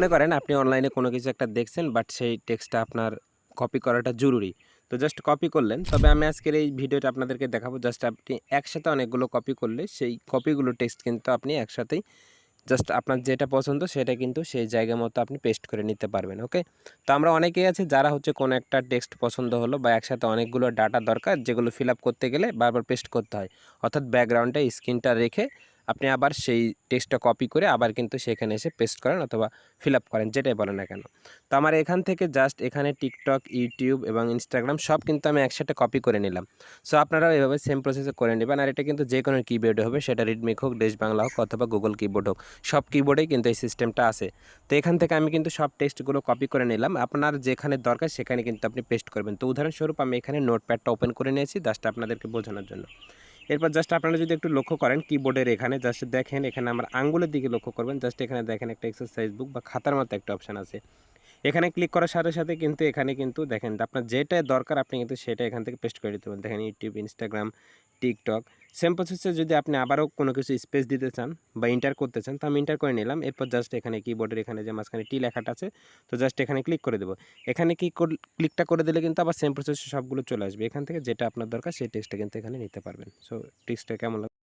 মনে করেন আপনি অনলাইনে কোনো কিছু একটা দেখছেন বাট সেই টেক্সটটা আপনার কপি করাটা জরুরি। তো জাস্ট কপি করলেন। তবে আমি আজকের এই ভিডিওটা আপনাদেরকে দেখাবো। জাস্ট আপনি একসাথে অনেকগুলো কপি করলে সেই কপিগুলো টেক্সট কিন্তু আপনি একসাথেই জাস্ট আপনার যেটা পছন্দ সেটা কিন্তু সেই জায়গা মতো আপনি পেস্ট করে নিতে পারবেন ওকে তো আমরা অনেকেই আছে যারা হচ্ছে কোনো একটা টেক্সট পছন্দ হলো বা একসাথে অনেকগুলো ডাটা দরকার যেগুলো ফিল করতে গেলে বারবার পেস্ট করতে হয়। অর্থাৎ ব্যাকগ্রাউন্ডে স্ক্রিনটা রেখে আপনি আবার সেই টেক্সটটা কপি করে আবার কিন্তু সেখানে এসে পেস্ট করেন অথবা ফিল করেন, যেটাই বলেন না কেন। তো আমার এখান থেকে জাস্ট এখানে টিকটক ইউটিউব এবং ইনস্টাগ্রাম সব কিন্তু আমি একসাথে কপি করে নিলাম। সো আপনারাও এভাবে সেম প্রসেসে করে নেবেন। আর এটা কিন্তু যে কোনো কিবোর্ডে হবে, সেটা রিডমি হোক দেশ বাংলা হোক অথবা গুগল কিবোর্ড হোক, সব কিবোর্ডেই কিন্তু এই সিস্টেমটা আছে। তো এখান থেকে আমি কিন্তু সব টেক্সটগুলো কপি করে নিলাম। আপনার যেখানে দরকার সেখানে কিন্তু আপনি পেস্ট করবেন। তো উদাহরণস্বরূপ আমি এখানে নোটপ্যাডটা ওপেন করে নিয়েছি জাস্ট আপনাদেরকে বোঝানোর জন্য। এরপর জাস্ট আপনারা যদি একটু লক্ষ্য করেন কিবোর্ডের এখানে জাস্ট দেখেন, এখানে আমার আঙ্গুলের দিকে লক্ষ্য করবেন জাস্ট এখানে দেখেন একটা এক্সারসাইজ বুক বা খাতার মতো একটা অপশান আছে। এখানে ক্লিক করার সাথে সাথে কিন্তু এখানে কিন্তু দেখেন, আপনার যেটা দরকার আপনি কিন্তু সেটা এখান থেকে পেস্ট করে দিতে পারেন। দেখেন ইউটিউব ইনস্টাগ্রাম টিকটক। সেম প্রসেসে যদি আপনি আবারও কোনো কিছু স্পেস দিতে চান বা ইন্টার করতে চান, তো আমি ইন্টার করে নিলাম। এরপর জাস্ট এখানে কিবোর্ডের এখানে যে মাঝখানে টি লেখাটা আছে, তো জাস্ট এখানে ক্লিক করে দেবো। এখানে কি ক্লিকটা করে দিলে কিন্তু আবার সেম প্রসেসে সবগুলো চলে আসবে। এখান থেকে যেটা আপনার দরকার সেই টেক্সটটা কিন্তু এখানে নিতে পারবেন। সো টেক্সটটা কেমন